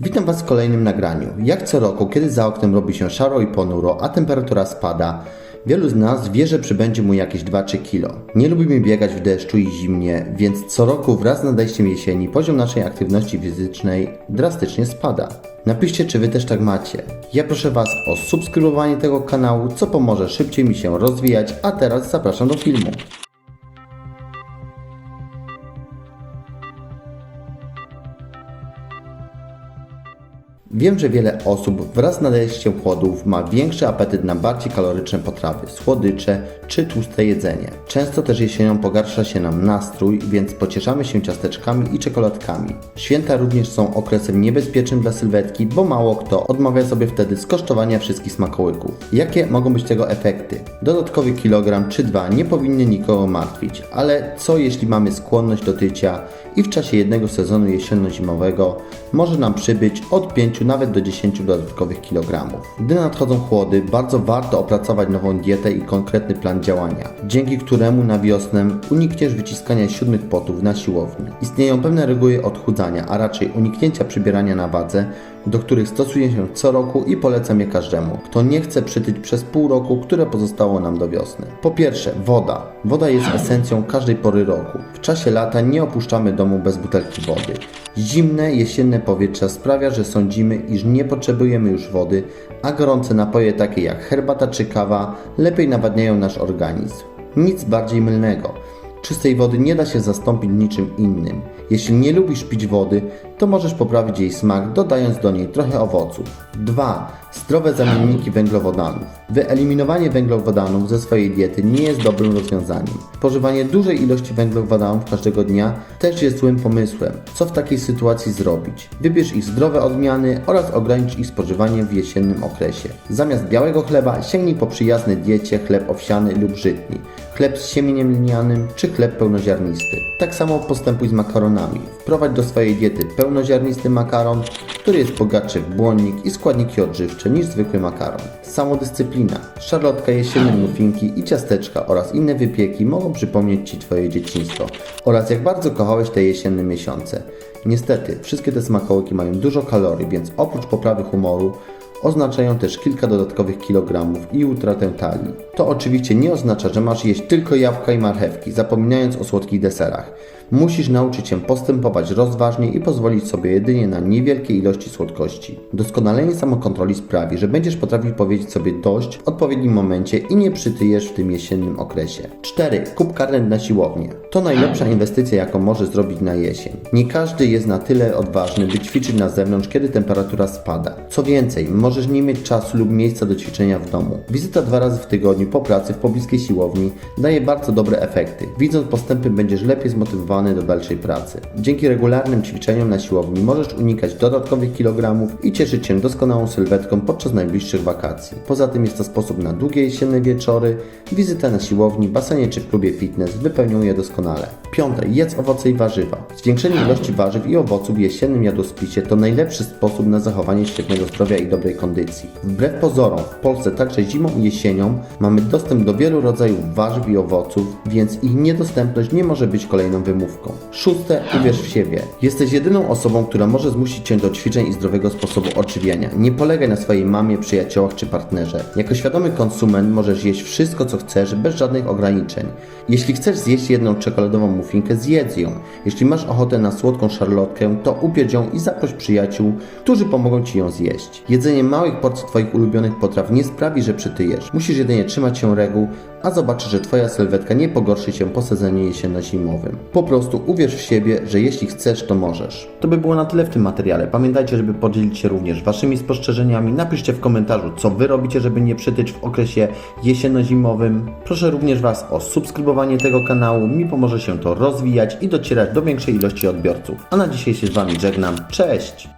Witam Was w kolejnym nagraniu. Jak co roku, kiedy za oknem robi się szaro i ponuro, a temperatura spada, wielu z nas wie, że przybędzie mu jakieś 2-3 kilo. Nie lubimy biegać w deszczu i zimnie, więc co roku wraz z nadejściem jesieni poziom naszej aktywności fizycznej drastycznie spada. Napiszcie, czy Wy też tak macie. Ja proszę Was o subskrybowanie tego kanału, co pomoże szybciej mi się rozwijać, a teraz zapraszam do filmu. Wiem, że wiele osób wraz z nadejściem chłodów ma większy apetyt na bardziej kaloryczne potrawy, słodycze czy tłuste jedzenie. Często też jesienią pogarsza się nam nastrój, więc pocieszamy się ciasteczkami i czekoladkami. Święta również są okresem niebezpiecznym dla sylwetki, bo mało kto odmawia sobie wtedy skosztowania wszystkich smakołyków. Jakie mogą być tego efekty? Dodatkowy kilogram czy dwa nie powinny nikogo martwić, ale co jeśli mamy skłonność do tycia i w czasie jednego sezonu jesienno-zimowego może nam przybyć od 5 nawet do 10 dodatkowych kilogramów. Gdy nadchodzą chłody, bardzo warto opracować nową dietę i konkretny plan działania, dzięki któremu na wiosnę unikniesz wyciskania siódmych potów na siłowni. Istnieją pewne reguły odchudzania, a raczej uniknięcia przybierania na wadze, do których stosuję się co roku i polecam je każdemu, kto nie chce przytyć przez pół roku, które pozostało nam do wiosny. Po pierwsze, woda. Woda jest esencją każdej pory roku. Czasie lata nie opuszczamy domu bez butelki wody. Zimne, jesienne powietrze sprawia, że sądzimy, iż nie potrzebujemy już wody, a gorące napoje takie jak herbata czy kawa lepiej nawadniają nasz organizm. Nic bardziej mylnego. Czystej wody nie da się zastąpić niczym innym. Jeśli nie lubisz pić wody, to możesz poprawić jej smak, dodając do niej trochę owoców. 2. Zdrowe zamienniki węglowodanów. Wyeliminowanie węglowodanów ze swojej diety nie jest dobrym rozwiązaniem. Spożywanie dużej ilości węglowodanów każdego dnia też jest złym pomysłem. Co w takiej sytuacji zrobić? Wybierz ich zdrowe odmiany oraz ogranicz ich spożywanie w jesiennym okresie. Zamiast białego chleba sięgnij po przyjaznej diecie chleb owsiany lub żytni chleb z siemieniem lnianym czy chleb pełnoziarnisty. Tak samo postępuj z makaronami. Wprowadź do swojej diety pełnoziarnisty makaron, który jest bogatszy w błonnik i składniki odżywcze niż zwykły makaron. Samodyscyplina. Szarlotka, jesienne muffinki i ciasteczka oraz inne wypieki mogą przypomnieć Ci Twoje dzieciństwo oraz jak bardzo kochałeś te jesienne miesiące. Niestety, wszystkie te smakołyki mają dużo kalorii, więc oprócz poprawy humoru, oznaczają też kilka dodatkowych kilogramów i utratę talii. To oczywiście nie oznacza, że masz jeść tylko jabłka i marchewki, zapominając o słodkich deserach. Musisz nauczyć się postępować rozważnie i pozwolić sobie jedynie na niewielkie ilości słodkości. Doskonalenie samokontroli sprawi, że będziesz potrafił powiedzieć sobie dość w odpowiednim momencie i nie przytyjesz w tym jesiennym okresie. 4. Kup karnet na siłownię. To najlepsza inwestycja, jaką możesz zrobić na jesień. Nie każdy jest na tyle odważny, by ćwiczyć na zewnątrz, kiedy temperatura spada. Co więcej, możesz nie mieć czasu lub miejsca do ćwiczenia w domu. Wizyta dwa razy w tygodniu po pracy w pobliskiej siłowni daje bardzo dobre efekty. Widząc postępy będziesz lepiej zmotywowany do dalszej pracy. Dzięki regularnym ćwiczeniom na siłowni możesz unikać dodatkowych kilogramów i cieszyć się doskonałą sylwetką podczas najbliższych wakacji. Poza tym jest to sposób na długie jesienne wieczory, wizyta na siłowni, basenie czy klubie fitness wypełnią je doskonale. Piąte, jedz owoce i warzywa. Zwiększenie ilości warzyw i owoców w jesiennym jadłospisie to najlepszy sposób na zachowanie świetnego zdrowia i dobrej kondycji. Wbrew pozorom, w Polsce także zimą i jesienią mamy dostęp do wielu rodzajów warzyw i owoców, więc ich niedostępność nie może być kolejną wymówką. Szóste, uwierz w siebie. Jesteś jedyną osobą, która może zmusić Cię do ćwiczeń i zdrowego sposobu odżywiania. Nie polegaj na swojej mamie, przyjaciołach czy partnerze. Jako świadomy konsument możesz jeść wszystko, co chcesz, bez żadnych ograniczeń. Jeśli chcesz zjeść jedną czekoladową muffinkę, zjedz ją. Jeśli masz ochotę na słodką szarlotkę, to upiecz ją i zaproś przyjaciół, którzy pomogą Ci ją zjeść. Jedzenie małych porcji Twoich ulubionych potraw nie sprawi, że przytyjesz. Musisz jedynie trzymać się reguł, a zobaczysz, że Twoja sylwetka nie pogorszy się po sezonie jesienno-zimowym. Po prostu uwierz w siebie, że jeśli chcesz, to możesz. To by było na tyle w tym materiale. Pamiętajcie, żeby podzielić się również Waszymi spostrzeżeniami. Napiszcie w komentarzu, co Wy robicie, żeby nie przytyć w okresie jesienno-zimowym. Proszę również Was o subskrybowanie tego kanału. Mi pomoże się to rozwijać i docierać do większej ilości odbiorców. A na dzisiaj się z Wami żegnam. Cześć!